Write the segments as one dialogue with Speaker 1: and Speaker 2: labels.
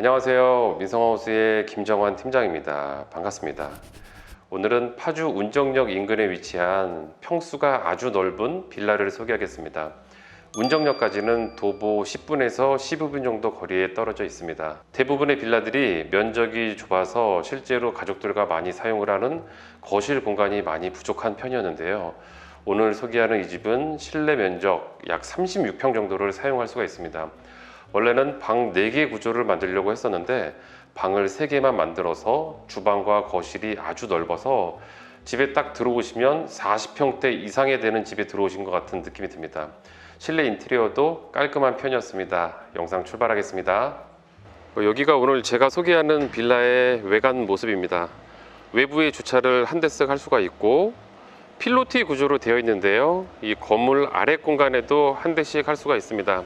Speaker 1: 안녕하세요. 민성하우스의 김정환 팀장입니다. 반갑습니다. 오늘은 파주 운정역 인근에 위치한 평수가 아주 넓은 빌라를 소개하겠습니다. 운정역까지는 도보 10분에서 15분 정도 거리에 떨어져 있습니다. 대부분의 빌라들이 면적이 좁아서 실제로 가족들과 많이 사용을 하는 거실 공간이 많이 부족한 편이었는데요. 오늘 소개하는 이 집은 실내 면적 약 36평 정도를 사용할 수가 있습니다. 원래는 방 4개 구조를 만들려고 했었는데 방을 3개만 만들어서 주방과 거실이 아주 넓어서 집에 딱 들어오시면 40평대 이상에 되는 집에 들어오신 것 같은 느낌이 듭니다. 실내 인테리어도 깔끔한 편이었습니다. 영상 출발하겠습니다. 어, 여기가 오늘 제가 소개하는 빌라의 외관 모습입니다. 외부에 주차를 한 대씩 할 수가 있고 필로티 구조로 되어 있는데요. 이 건물 아래 공간에도 한 대씩 할 수가 있습니다.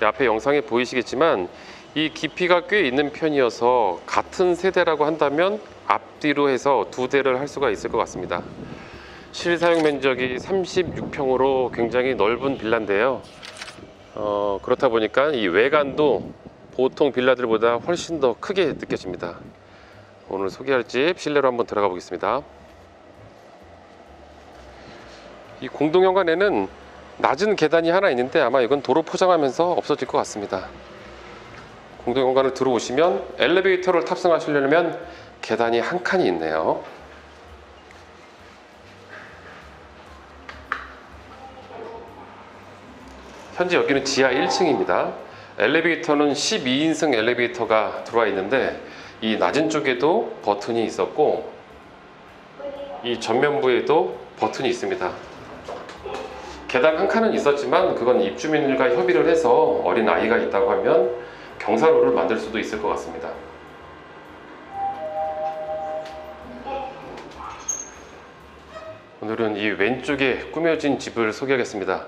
Speaker 1: 네, 앞에 영상에 보이시겠지만 이 깊이가 꽤 있는 편이어서 같은 세대라고 한다면 앞뒤로 해서 두 대를 할 수가 있을 것 같습니다. 실사용 면적이 36평으로 굉장히 넓은 빌라인데요. 어, 그렇다 보니까 이 외관도 보통 빌라들보다 훨씬 더 크게 느껴집니다. 오늘 소개할 집 실내로 한번 들어가 보겠습니다. 이 공동현관에는 낮은 계단이 하나 있는데 아마 이건 도로 포장하면서 없어질 것 같습니다. 공동현관을 들어오시면 엘리베이터를 탑승하시려면 계단이 한 칸이 있네요. 현재 여기는 지하 1층입니다. 엘리베이터는 12인승 엘리베이터가 들어와 있는데 이 낮은 쪽에도 버튼이 있었고 이 전면부에도 버튼이 있습니다. 계단 한 칸은 있었지만 그건 입주민들과 협의를 해서 어린 아이가 있다고 하면 경사로를 만들 수도 있을 것 같습니다. 오늘은 이 왼쪽에 꾸며진 집을 소개하겠습니다.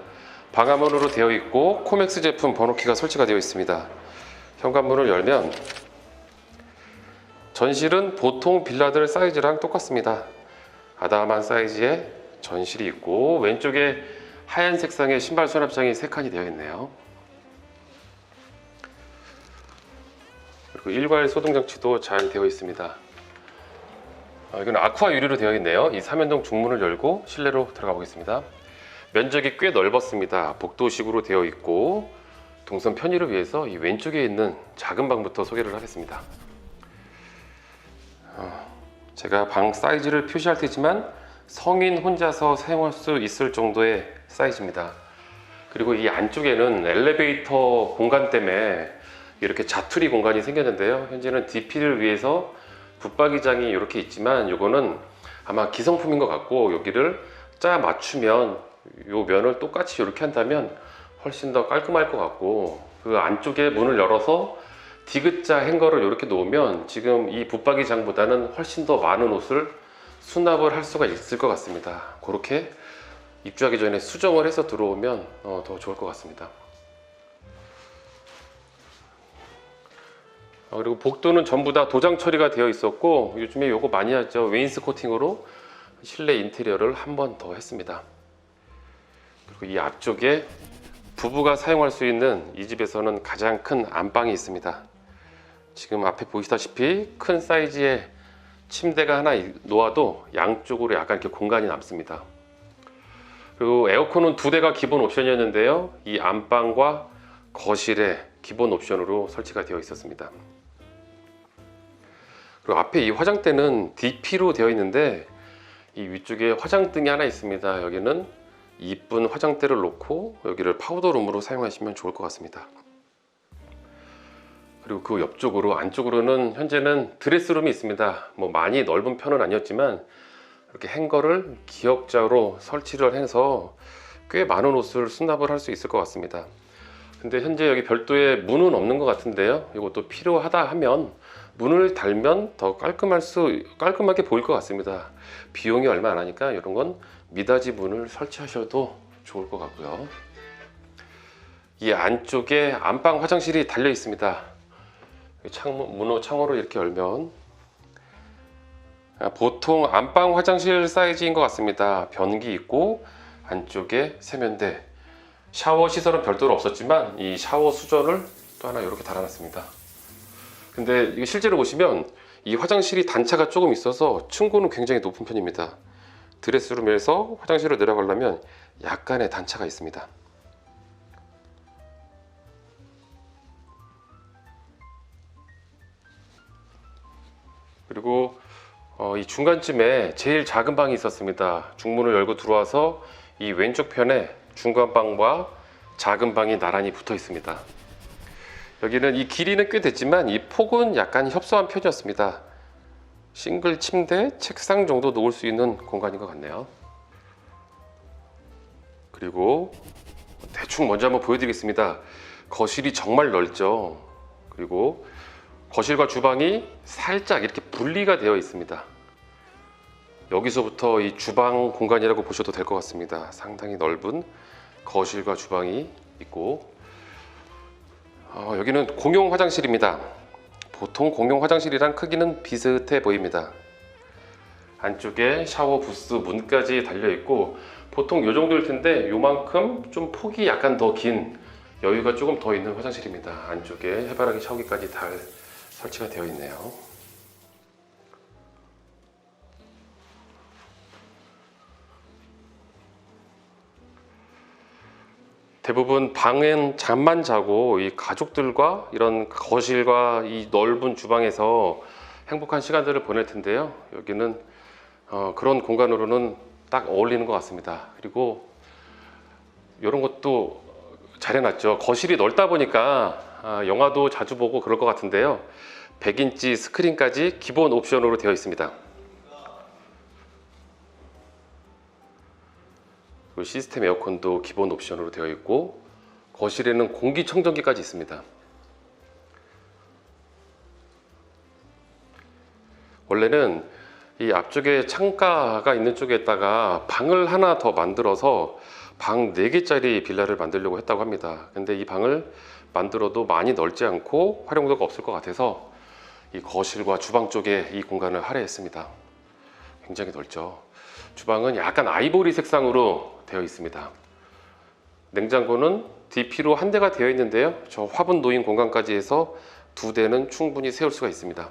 Speaker 1: 방화문으로 되어 있고 코맥스 제품 번호키가 설치가 되어 있습니다. 현관문을 열면 전실은 보통 빌라들 사이즈랑 똑같습니다. 아담한 사이즈의 전실이 있고 왼쪽에 하얀 색상의 신발 수납장이 세 칸이 되어 있네요. 그리고 일괄 소등 장치도 잘 되어 있습니다. 아, 이건 아쿠아 유리로 되어 있네요. 이 삼연동 중문을 열고 실내로 들어가 보겠습니다. 면적이 꽤 넓었습니다. 복도식으로 되어 있고 동선 편의를 위해서 이 왼쪽에 있는 작은 방부터 소개를 하겠습니다. 어, 제가 방 사이즈를 표시할 테지만 성인 혼자서 사용할 수 있을 정도의 사이즈입니다. 그리고 이 안쪽에는 엘리베이터 공간 때문에 이렇게 자투리 공간이 생겼는데요. 현재는 DP를 위해서 붙박이장이 이렇게 있지만 이거는 아마 기성품인 것 같고 여기를 짜 맞추면 요 면을 똑같이 이렇게 한다면 훨씬 더 깔끔할 것 같고 그 안쪽에 문을 열어서 디귿자 행거를 이렇게 놓으면 지금 이 붙박이장보다는 훨씬 더 많은 옷을 수납을 할 수가 있을 것 같습니다. 그렇게 입주하기 전에 수정을 해서 들어오면 어, 더 좋을 것 같습니다. 어, 그리고 복도는 전부 다 도장 처리가 되어 있었고 요즘에 요거 많이 하죠. 웨인스 코팅으로 실내 인테리어를 한 번 더 했습니다. 그리고 이 앞쪽에 부부가 사용할 수 있는 이 집에서는 가장 큰 안방이 있습니다. 지금 앞에 보시다시피 큰 사이즈의 침대가 하나 놓아도 양쪽으로 약간 이렇게 공간이 남습니다. 그리고 에어컨은 두 대가 기본 옵션이었는데요. 이 안방과 거실에 기본 옵션으로 설치가 되어 있었습니다. 그리고 앞에 이 화장대는 DP로 되어 있는데 이 위쪽에 화장등이 하나 있습니다. 여기는 이쁜 화장대를 놓고 여기를 파우더룸으로 사용하시면 좋을 것 같습니다. 그리고 그 옆쪽으로 안쪽으로는 현재는 드레스룸이 있습니다. 뭐 많이 넓은 편은 아니었지만 이렇게 행거를 기역자로 설치를 해서 꽤 많은 옷을 수납을 할 수 있을 것 같습니다. 근데 현재 여기 별도의 문은 없는 것 같은데요. 이것도 필요하다 하면 문을 달면 더 깔끔할 수 깔끔하게 보일 것 같습니다. 비용이 얼마 안 하니까 이런 건 미닫이 문을 설치하셔도 좋을 것 같고요. 이 안쪽에 안방 화장실이 달려 있습니다. 창문 문호 창호로 이렇게 열면 아, 보통 안방 화장실 사이즈인 것 같습니다. 변기 있고 안쪽에 세면대, 샤워 시설은 별도로 없었지만 이 샤워 수전을 또 하나 이렇게 달아놨습니다. 근데 실제로 보시면 이 화장실이 단차가 조금 있어서 층고는 굉장히 높은 편입니다. 드레스룸에서 화장실로 내려가려면 약간의 단차가 있습니다. 어, 이 중간쯤에 제일 작은 방이 있었습니다. 중문을 열고 들어와서 이 왼쪽 편에 중간 방과 작은 방이 나란히 붙어 있습니다. 여기는 이 길이는 꽤 됐지만 이 폭은 약간 협소한 편이었습니다. 싱글 침대, 책상 정도 놓을 수 있는 공간인 것 같네요. 그리고 대충 먼저 한번 보여드리겠습니다. 거실이 정말 넓죠. 그리고 거실과 주방이 살짝 이렇게 분리가 되어 있습니다. 여기서부터 이 주방 공간이라고 보셔도 될 것 같습니다. 상당히 넓은 거실과 주방이 있고 어, 여기는 공용 화장실입니다. 보통 공용 화장실이랑 크기는 비슷해 보입니다. 안쪽에 샤워 부스 문까지 달려 있고 보통 요 정도일 텐데 요만큼 좀 폭이 약간 더 긴 여유가 조금 더 있는 화장실입니다. 안쪽에 해바라기 샤워기까지 잘 설치가 되어 있네요. 대부분 방엔 잠만 자고 이 가족들과 이런 거실과 이 넓은 주방에서 행복한 시간들을 보낼 텐데요. 여기는 어, 그런 공간으로는 딱 어울리는 것 같습니다. 그리고 이런 것도 잘 해놨죠. 거실이 넓다 보니까 아, 영화도 자주 보고 그럴 것 같은데요. 100인치 스크린까지 기본 옵션으로 되어 있습니다. 그리고 시스템 에어컨도 기본 옵션으로 되어 있고 거실에는 공기청정기까지 있습니다. 원래는 이 앞쪽에 창가가 있는 쪽에다가 방을 하나 더 만들어서 방 4개짜리 빌라를 만들려고 했다고 합니다. 근데 이 방을 만들어도 많이 넓지 않고 활용도가 없을 것 같아서 이 거실과 주방 쪽에 이 공간을 할애했습니다. 굉장히 넓죠. 주방은 약간 아이보리 색상으로 되어 있습니다. 냉장고는 DP로 한 대가 되어 있는데요. 저 화분 놓인 공간까지 해서 두 대는 충분히 세울 수가 있습니다.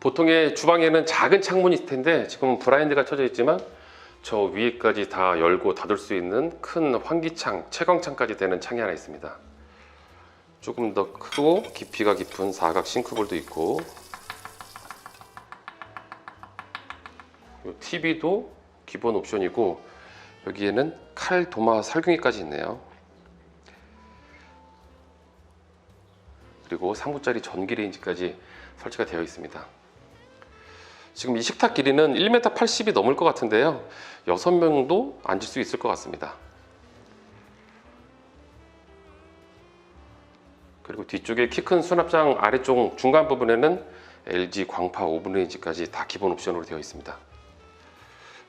Speaker 1: 보통의 주방에는 작은 창문이 있을 텐데 지금은 브라인드가 쳐져 있지만 저 위에까지 다 열고 닫을 수 있는 큰 환기창, 채광창까지 되는 창이 하나 있습니다. 조금 더 크고 깊이가 깊은 사각 싱크볼도 있고 TV도 기본 옵션이고 여기에는 칼 도마 살균기까지 있네요. 그리고 3구짜리 전기 레인지까지 설치가 되어 있습니다. 지금 이 식탁 길이는 1m 80이 넘을 것 같은데요. 6명도 앉을 수 있을 것 같습니다. 그리고 뒤쪽에 키 큰 수납장 아래쪽 중간 부분에는 LG 광파 오븐 레인지까지 다 기본 옵션으로 되어 있습니다.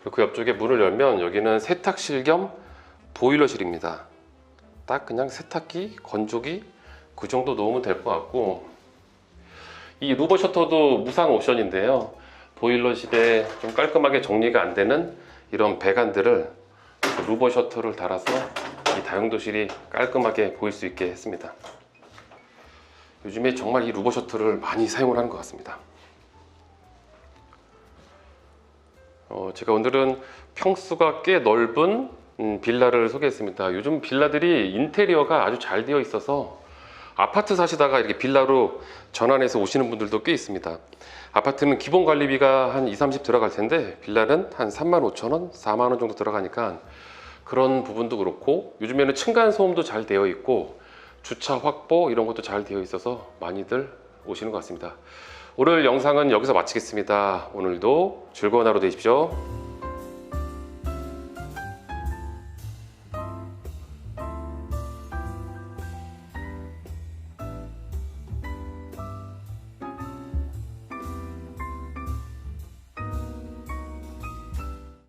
Speaker 1: 그리고 그 옆쪽에 문을 열면 여기는 세탁실 겸 보일러실입니다. 딱 그냥 세탁기, 건조기 그 정도 놓으면 될 것 같고 이 루버 셔터도 무상 옵션인데요. 보일러실에 좀 깔끔하게 정리가 안 되는 이런 배관들을 루버 셔터를 달아서 이 다용도실이 깔끔하게 보일 수 있게 했습니다. 요즘에 정말 이 루버 셔터를 많이 사용을 하는 것 같습니다. 어, 제가 오늘은 평수가 꽤 넓은 음, 빌라를 소개했습니다. 요즘 빌라들이 인테리어가 아주 잘 되어 있어서 아파트 사시다가 이렇게 빌라로 전환해서 오시는 분들도 꽤 있습니다. 아파트는 기본 관리비가 한 2, 30 들어갈 텐데 빌라는 한 3만 5천 원, 4만 원 정도 들어가니까 그런 부분도 그렇고 요즘에는 층간 소음도 잘 되어 있고 주차 확보 이런 것도 잘 되어 있어서 많이들 오시는 것 같습니다. 오늘 영상은 여기서 마치겠습니다. 오늘도 즐거운 하루 되십시오.